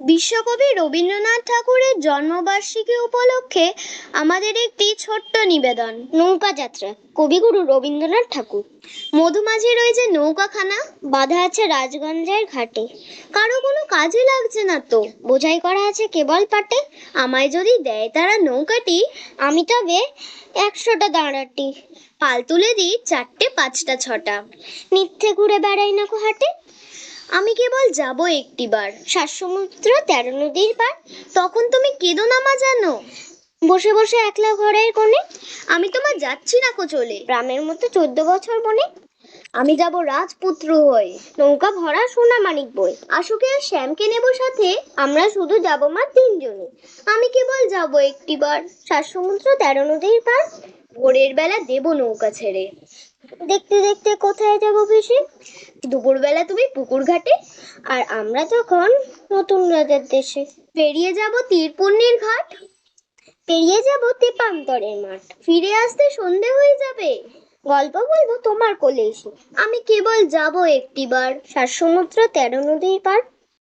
বিশ্বকবি রবীন্দ্রনাথ ঠাকুরের জন্মবার্ষিকী উপলক্ষে আমাদের একটি ছোট্ট নিবেদন নৌকা যাত্রা কবিগুরু রবীন্দ্রনাথ ঠাকুর। মধুমাঝির ওই যে নৌকাখানা, বাঁধা আছে রাজগঞ্জের ঘাটে। কারও কোনো কাজে লাগছে না তো। বোঝাই করা আছে কেবল পাটে। আমায় যদি দেয় তারা নৌকাটি, আমি তবে একশোটা দাঁড়াটি। পাল তুলে দিই চারটে, পাঁচটা, ছটা। মিথ্যে ঘুরে বেড়াই না হাটে। আমি কেবল যাব একটিবার। সাত সমুদ্র তেরো নদীর পার তখন তুমি কেঁদো জানো? বসে বসে একলা ঘরের কোণে। আমি তোমার যাচ্ছি না কো চলে গ্রামের মতো চোদ্দ বছর বনে। আমি যাব রাজপুত্র হয়ে। নৌকা ভরা সোনা মানিক বই। আশুকে আর শ্যামকে নেব সাথে। আমরা শুধু যাব মা তিনজনে। আমি কেবল যাব একটিবার। সাত সমুদ্র তেরো নদীর পার ভোরের বেলা দেব নৌকা ছেড়ে। দেখতে দেখতে কোথায় যাব ভেসে দুপুরবেলা তুমি পুকুর ঘাটে আর আমরা তখন নতুন রাজার দেশে। পেরিয়ে যাব তীরপূর্ণির ঘাট, পেরিয়ে যাব তেপান্তরের মাঠ। ফিরে আসতে সন্ধে হয়ে যাবে। গল্প বলব তোমার কোলে এসে। আমি কেবল যাব একটিবার। সাত সমুদ্র তেরো নদীর পার